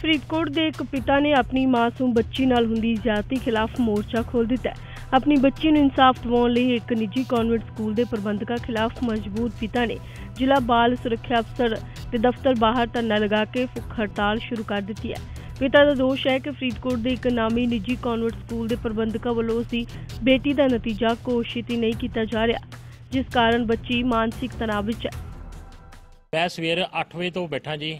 ਫਰੀਦਕੋਟ ਦੇ ਇੱਕ ਪਿਤਾ ਨੇ ਆਪਣੀ ਮਾਸੂਮ ਬੱਚੀ ਨਾਲ ਹੁੰਦੀ ਜ਼ਿਆਦਤੀ ਖਿਲਾਫ ਮੋਰਚਾ ਖੋਲ੍ਹ ਦਿੱਤਾ ਹੈ। ਆਪਣੀ ਬੱਚੀ ਨੂੰ ਇਨਸਾਫ ਦਿਵਾਉਣ ਲਈ ਇੱਕ ਨਿੱਜੀ ਕਨਵੈਂਟ ਸਕੂਲ ਦੇ ਪ੍ਰਬੰਧਕਾਂ ਖਿਲਾਫ ਮਜਬੂਰ ਪਿਤਾ ਨੇ। ਜ਼ਿਲ੍ਹਾ ਬਾਲ ਸੁਰੱਖਿਆ ਅਫਸਰ ਦੇ ਦਫ਼ਤਰ ਬਾਹਰ ਧਰਨਾ ਲਗਾ ਕੇ ਭੁੱਖ ਹੜਤਾਲ ਸ਼ੁਰੂ ਕਰ ਦਿੱਤੀ ਹੈ। ਪਿਤਾ ਦਾ ਦੋਸ਼ ਹੈ ਕਿ ਫਰੀਦਕੋਟ ਦੇ ਇੱਕ ਨਾਮੀ ਨਿੱਜੀ ਕਨਵੈਂਟ ਸਕੂਲ ਦੇ ਪ੍ਰਬੰਧਕਾਂ ਵੱਲੋਂ ਉਸ ਦੀ ਬੇਟੀ ਦਾ ਨਤੀਜਾ ਘੋਸ਼ਿਤ ਨਹੀਂ ਕੀਤਾ ਜਾ ਰਿਹਾ, ਜਿਸ ਕਾਰਨ ਬੱਚੀ ਮਾਨਸਿਕ ਤਣਾਅ ਵਿੱਚ ਹੈ। ਮੈਂ ਸਵੇਰ 8 ਵਜੇ ਤੋਂ ਬੈਠਾ ਜੀ।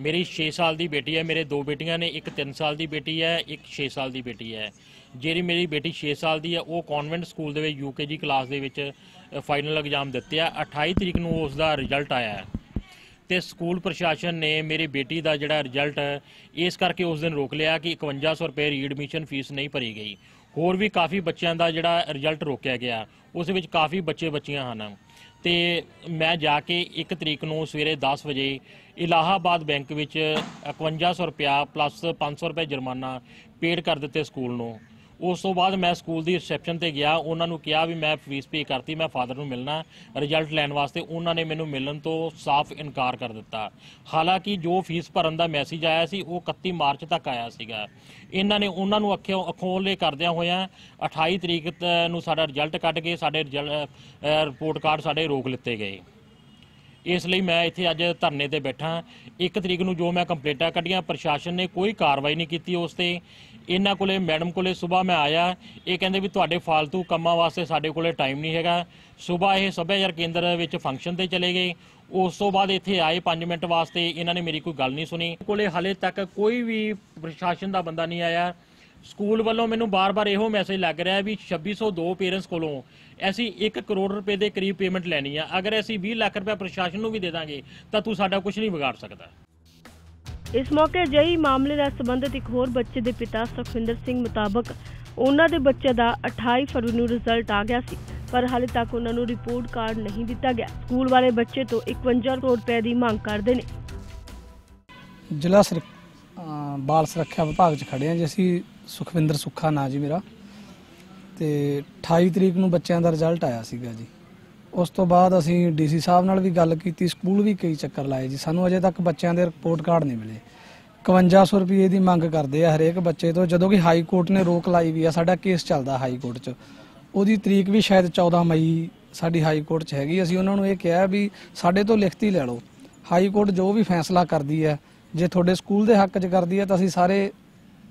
ਮੇਰੀ 6 ਸਾਲ ਦੀ ਬੇਟੀ ਹੈ, ਮੇਰੇ ਦੋ ਬੇਟੀਆਂ ਨੇ, ਇੱਕ 3 ਸਾਲ ਦੀ ਬੇਟੀ ਹੈ, ਇੱਕ 6 ਸਾਲ ਦੀ ਬੇਟੀ ਹੈ। ਜਿਹੜੀ ਮੇਰੀ ਬੇਟੀ 6 ਸਾਲ ਦੀ ਹੈ, ਉਹ ਕਨਵੈਂਟ ਸਕੂਲ ਦੇ ਵਿੱਚ ਯੂਕੇਜੀ ਕਲਾਸ ਦੇ ਵਿੱਚ ਫਾਈਨਲ ਐਗਜ਼ਾਮ ਦਿੱਤੇ ਆ 28 ਤਰੀਕ ਨੂੰ ਉਸ ਦਾ ਰਿਜ਼ਲਟ ਆਇਆ ਹੈ। ਤੇ ਸਕੂਲ ਪ੍ਰਸ਼ਾਸਨ ਨੇ ਮੇਰੀ ਬੇਟੀ ਦਾ ਜਿਹੜਾ ਰਿਜ਼ਲਟ ਇਸ ਕਰਕੇ ਉਸ ਦਿਨ ਰੋਕ ਲਿਆ ਕਿ 5100 ਰੁਪਏ ਰੀਐਡਮਿਸ਼ਨ ਫੀਸ ਨਹੀਂ ਭਰੀ ਗਈ। ਹੋਰ ਵੀ ਕਾਫੀ ਬੱਚਿਆਂ ਦਾ ਜਿਹੜਾ ਰਿਜ਼ਲਟ ਰੋਕਿਆ ਗਿਆ। ਉਸ ਵਿੱਚ ਕਾਫੀ ਬੱਚੇ ਬੱਚੀਆਂ ਹਨ। ਤੇ ਮੈਂ ਜਾ ਕੇ 1 ਤਰੀਕ ਨੂੰ ਸਵੇਰੇ 10 ਵਜੇ ਇਲਾਹਾਬਾਦ ਬੈਂਕ ਵਿੱਚ 5100 ਰੁਪਿਆ ਪਲੱਸ 500 ਰੁਪਏ ਜੁਰਮਾਨਾ ਪੇਡ ਕਰ ਦਿੱਤੇ ਸਕੂਲ ਨੂੰ। ਉਸ ਤੋਂ ਬਾਅਦ ਮੈਂ ਸਕੂਲ ਦੀ ਰਿਸੈਪਸ਼ਨ ਤੇ ਗਿਆ, ਉਹਨਾਂ ਨੂੰ ਕਿਹਾ ਵੀ ਮੈਂ ਫੀਸ ਪੇ ਕਰਤੀ, ਮੈਂ ਫਾਦਰ ਨੂੰ ਮਿਲਣਾ, ਰਿਜ਼ਲਟ ਲੈਣ ਵਾਸਤੇ ਉਹਨਾਂ ਨੇ ਮੈਨੂੰ ਮਿਲਣ ਤੋਂ ਸਾਫ਼ ਇਨਕਾਰ ਕਰ ਦਿੱਤਾ। ਹਾਲਾਂਕਿ ਜੋ ਫੀਸ ਭਰਨ ਦਾ ਮੈਸੇਜ ਆਇਆ ਸੀ, ਉਹ 31 ਮਾਰਚ ਤੱਕ ਆਇਆ ਸੀਗਾ। ਇਹਨਾਂ ਨੇ ਉਹਨਾਂ ਨੂੰ ਅੱਖੋਂ, ਅਖੋਲੇ ਕਰਦਿਆਂ ਹੋਇਆਂ 28 ਤਰੀਕ ਤ- ਨੂੰ ਸਾਡਾ ਰਿਜ਼ਲਟ ਕੱਢ ਕੇ, ਸਾਡੇ ਰਿਪੋਰਟ ਕਾਰਡ ਸਾਡੇ ਰੋਕ ਲਿੱਤੇ ਗਏ। ਇਸ ਲਈ ਮੈਂ ਇੱਥੇ ਅੱਜ ਧਰਨੇ ਤੇ ਬੈਠਾ ਇੱਕ ਤਰੀਕ ਨੂੰ ਜੋ ਮੈਂ ਕੰਪਲੇਂਟਾਂ ਕੱਢੀਆਂ, ਪ੍ਰਸ਼ਾਸਨ ਨੇ ਕੋਈ ਕਾਰਵਾਈ ਨਹੀਂ ਕੀਤੀ ਉਸ ਤੇ। ਇਹਨਾਂ ਕੋਲੇ, ਮੈਡਮ ਕੋਲੇ ਸਵੇਰ ਮੈਂ ਆਇਆ। ਇਹ ਕਹਿੰਦੇ ਵੀ ਤੁਹਾਡੇ ਫਾਲਤੂ ਕੰਮਾਂ ਵਾਸਤੇ ਸਾਡੇ ਕੋਲੇ ਟਾਈਮ ਨਹੀਂ ਹੈਗਾ। ਸਵੇਰ ਇਹ ਸੱਭਿਆਚਾਰ ਕੇਂਦਰ ਵਿੱਚ ਫੰਕਸ਼ਨ ਤੇ ਚਲੇ ਗਏ। ਉਸ ਤੋਂ ਬਾਅਦ ਇੱਥੇ ਆਏ 5 ਮਿੰਟ ਵਾਸਤੇ। ਇਹਨਾਂ ਨੇ ਮੇਰੀ ਕੋਈ ਗੱਲ ਨਹੀਂ ਸੁਣੀ। ਕੋਲੇ ਹਲੇ ਤੱਕ ਕੋਈ ਵੀ ਪ੍ਰਸ਼ਾਸਨ ਦਾ ਬੰਦਾ ਨਹੀਂ ਆਇਆ। ਸਕੂਲ ਵੱਲੋਂ ਮੈਨੂੰ ਬਾਰ-ਬਾਰ ਇਹੋ ਮੈਸੇਜ ਲੱਗ ਰਿਹਾ ਹੈ ਵੀ 2602 ਪੇਰੈਂਟਸ ਕੋਲੋਂ ਅਸੀਂ 1 ਕਰੋੜ ਰੁਪਏ ਦੇ ਕਰੀਬ ਪੇਮੈਂਟ ਲੈਣੀ ਆ। ਅਗਰ ਅਸੀਂ 20 ਲੱਖ ਰੁਪਏ ਪ੍ਰਸ਼ਾਸਨ ਨੂੰ ਵੀ ਦੇ ਦਾਂਗੇ ਤਾਂ ਤੂੰ ਸਾਡਾ ਕੁਝ ਨਹੀਂ ਵਿਗਾੜ ਸਕਦਾ। ਇਸ ਮੌਕੇ ਅਜਿਹੀ ਮਾਮਲੇ ਨਾਲ ਸੰਬੰਧਿਤ ਇੱਕ ਹੋਰ ਬੱਚੇ ਦੇ ਪਿਤਾ ਸੁਖਵਿੰਦਰ ਸਿੰਘ ਮੁਤਾਬਕ ਉਹਨਾਂ ਦੇ ਬੱਚੇ ਦਾ 28 ਫਰਵਰੀ ਨੂੰ ਰਿਜ਼ਲਟ ਆ ਗਿਆ ਸੀ ਪਰ ਹਾਲੇ ਤੱਕ ਉਹਨਾਂ ਨੂੰ ਰਿਪੋਰਟ ਕਾਰਡ ਨਹੀਂ ਦਿੱਤਾ ਗਿਆ। ਸਕੂਲ ਵਾਲੇ ਬੱਚੇ ਤੋਂ 51 ਕਰੋੜ ਰੁਪਏ ਦੀ ਮੰਗ ਕਰਦੇ ਨੇ। ਜ਼ਿਲ੍ਹਾ ਬਾਲ ਸੁਰੱਖਿਆ ਵਿਭਾਗ 'ਚ ਖੜੇ ਹਾਂ ਜੀ ਅਸੀਂ। ਸੁਖਵਿੰਦਰ ਸੁੱਖਾ ਨਾਂ ਜੀ ਮੇਰਾ। ਤੇ 28 ਤਰੀਕ ਨੂੰ ਬੱਚਿਆਂ ਦਾ ਰਿਜ਼ਲਟ ਆਇਆ ਸੀਗਾ ਜੀ। ਉਸ ਤੋਂ ਬਾਅਦ ਅਸੀਂ ਡੀਸੀ ਸਾਹਿਬ ਨਾਲ ਵੀ ਗੱਲ ਕੀਤੀ, ਸਕੂਲ ਵੀ ਕਈ ਚੱਕਰ ਲਾਏ ਜੀ। ਸਾਨੂੰ ਅਜੇ ਤੱਕ ਬੱਚਿਆਂ ਦੇ ਰਿਪੋਰਟ ਕਾਰਡ ਨਹੀਂ ਮਿਲੇ। 5100 ਰੁਪਏ ਦੀ ਮੰਗ ਕਰਦੇ ਆ ਹਰੇਕ ਬੱਚੇ ਤੋਂ। ਜਦੋਂ ਕਿ ਹਾਈ ਕੋਰਟ ਨੇ ਰੋਕ ਲਾਈ ਵੀ ਆ, ਸਾਡਾ ਕੇਸ ਚੱਲਦਾ ਹਾਈ ਕੋਰਟ 'ਚ। ਉਹਦੀ ਤਰੀਕ ਵੀ ਸ਼ਾਇਦ 14 ਮਈ ਸਾਡੀ ਹਾਈ ਕੋਰਟ 'ਚ ਹੈਗੀ। ਅਸੀਂ ਉਹਨਾਂ ਨੂੰ ਇਹ ਕਿਹਾ ਵੀ ਸਾਡੇ ਤੋਂ ਲਿਖਤੀ ਲੈ ਲਓ। ਹਾਈ ਕੋਰਟ ਜੋ ਵੀ ਫੈਸਲਾ ਕਰਦੀ ਹੈ, ਜੇ ਤੁਹਾਡੇ ਸਕੂਲ ਦੇ ਹੱਕ 'ਚ ਕਰਦੀ ਹੈ ਤਾਂ ਅਸੀਂ ਸਾਰੇ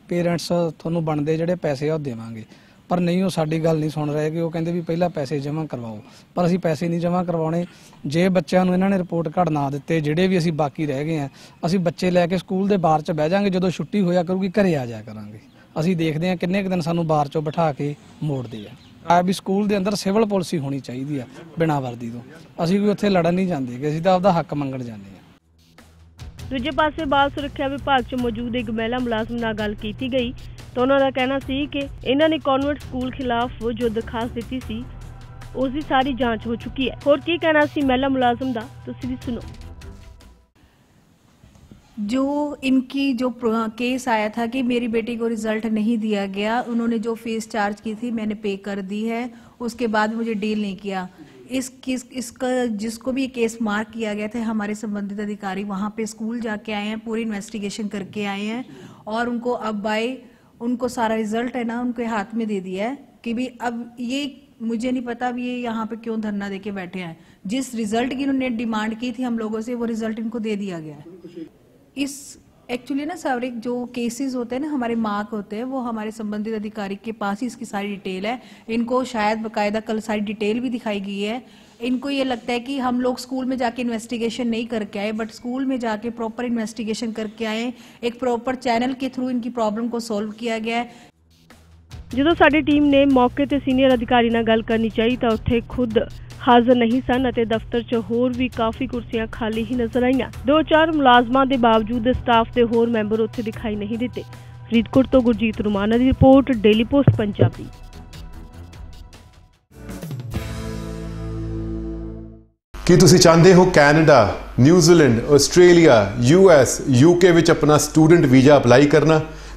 ਪੇਰੈਂਟਸ ਤੁਹਾਨੂੰ ਬਣਦੇ ਜਿਹੜੇ ਪੈਸੇ ਆ ਉਹ ਦੇਵਾਂਗੇ। ਪਰ ਨਹੀਂ, ਉਹ ਸਾਡੀ ਗੱਲ ਨਹੀਂ ਸੁਣ ਰਹੇ ਕਿ ਉਹ ਕਹਿੰਦੇ ਵੀ ਪਹਿਲਾਂ ਪੈਸੇ ਜਮ੍ਹਾਂ ਕਰਵਾਓ। ਪਰ ਅਸੀਂ ਪੈਸੇ ਨਹੀਂ ਜਮ੍ਹਾਂ ਕਰਵਾਉਣੇ। ਜੇ ਬੱਚਿਆਂ ਨੂੰ ਇਹਨਾਂ ਨੇ ਰਿਪੋਰਟ ਕਾਰਡ ਨਾ ਦਿੱਤੇ, ਜਿਹੜੇ ਵੀ ਅਸੀਂ ਬਾਕੀ ਰਹਿ ਗਏ ਆ, ਅਸੀਂ ਬੱਚੇ ਲੈ ਕੇ ਸਕੂਲ ਦੇ ਬਾਹਰ 'ਚ ਬਹਿ ਜਾਾਂਗੇ, ਜਦੋਂ ਛੁੱਟੀ ਹੋਇਆ ਕਰੂਗੀ, ਘਰੇ ਆ ਜਾਇਆ ਕਰਾਂਗੇ। ਅਸੀਂ ਦੇਖਦੇ ਹਾਂ ਕਿੰਨੇ ਕੁ ਦਿਨ ਸਾਨੂੰ ਬਾਹਰ 'ਚੋਂ ਬਿਠਾ ਕੇ ਮੋੜਦੇ ਆ। ਆ ਵੀ ਸਕੂਲ ਦੇ ਅੰਦਰ ਸਿਵਲ ਪਾਲਿਸੀ ਹੋਣੀ ਚਾਹੀਦੀ ਆ, ਬਿਨਾਂ ਵਰਦੀ ਤੋਂ। ਅਸੀਂ ਕੋਈ ਉੱਥੇ ਲੜਨ ਨਹੀਂ ਜਾਂਦੇ, ਕਿ ਅਸੀਂ ਤਾਂ ਆਪਦਾ ਹੱਕ ਮੰਗਣ ਜਾਂਦੇ ਆ। ਦੂਜੇ ਪਾਸੇ ਬਾਲ ਸੁਰੱਖਿਆ ਵਿਭਾਗ 'ਚ ਮੌਜੂਦ ਇੱਕ ਮਹਿਲਾ ਮੁਲਾਜ਼ਮ ਨਾਲ ਗੱਲ ਕੀਤੀ ਗਈ ਤਾਂ ਉਹਨਾਂ ਦਾ ਕਹਿਣਾ ਸੀ ਕਿ ਇਹਨਾਂ ਨੇ ਕਨਵੈਂਟ ਸਕੂਲ ਖਿਲਾਫ ਜੋ ਦਰਖਾਸਤ ਦਿੱਤੀ ਸੀ ਉਸ ਦੀ ਸਾਰੀ ਜਾਂਚ ਹੋ ਚੁੱਕੀ ਹੈ ਹੋਰ ਕੀ ਕਹਿਣਾ ਸੀ ਮਹਿਲਾ ਮੁਲਾਜ਼ਮ ਦਾ ਤੁਸੀਂ ਵੀ ਸੁਣੋ जो इनकी जो प्र- केस आया था कि मेरी बेटी को रिजल्ट नहीं दिया गया उन्होंने जो फीस चार्ज की थी मैंने पे कर दी है उसके बाद मुझे डील नहीं किया इस किस, इसका, जिसको भी केस मार्क किया गया था, हमारे संबंधित अधिकारी वहाँ पे स्कूल जाके आए हैं, पूरी इन्वेस्टिगेशन करके आए हैं और उनको अब बाय उनको सारा रिज़ल्ट है ना, उनके हाथ में दे दिया है कि भी अब ये, मुझे नहीं पता अब ये यहाँ पे क्यों धरना दे के बैठे हैं। जिस रिज़ल्ट की इन्होंने डिमांड की थी हम लोगों से, वो रिज़ल्ट इनको दे दिया गया है। इस एक्चुअली ना सर एक जो केसेस होते हैं ना हमारे मार्क होते हैं वो हमारे संबंधित अधिकारी के पास ही इसकी सारी डिटेल है इनको शायद बकायदा कल सारी डिटेल भी दिखाई गई है इनको ये लगता है कि हम लोग स्कूल में जाके इन्वेस्टिगेशन नहीं करके आए बट स्कूल में जाके प्रॉपर इन्वेस्टिगेशन करके आए एक प्रॉपर चैनल के थ्रू इनकी प्रॉब्लम को सॉल्व किया गया है ਜਦੋਂ ਸਾਡੀ ਟੀਮ ਨੇ ਮੌਕੇ ਤੇ ਸੀਨੀਅਰ ਅਧਿਕਾਰੀ ਨਾਲ ਗੱਲ ਕਰਨੀ ਚਾਹੀ ਤਾਂ ਉੱਥੇ ਖੁਦ ਹਾਜ਼ਰ ਨਹੀਂ ਸਨ ਅਤੇ ਦਫ਼ਤਰ 'ਚ ਹੋਰ ਵੀ ਕਾਫੀ ਕੁਰਸੀਆਂ ਖਾਲੀ ਹੀ ਨਜ਼ਰ ਆਈਆਂ। ਦੋ ਚਾਰ ਮੁਲਾਜ਼ਮਾਂ ਦੇ ਬਾਵਜੂਦ ਸਟਾਫ ਦੇ ਹੋਰ ਮੈਂਬਰ ਉੱਥੇ ਦਿਖਾਈ ਨਹੀਂ ਦਿੱਤੇ। ਫਰੀਦਕੋਟ ਤੋਂ ਗੁਰਜੀਤ ਰੁਮਾਨਾ ਦੀ ਰਿਪੋਰਟ, ਡੇਲੀ ਪੋਸਟ, ਪੰਜਾਬੀ। ਕੀ ਤੁਸੀਂ ਚਾਹੁੰਦੇ ਹੋ Canada, New Zealand, Australia US UK ਵਿੱਚ ਆਪਣਾ ਸਟੂਡੈਂਟ ਵੀਜ਼ਾ ਅਪਲਾਈ ਕਰਨਾ?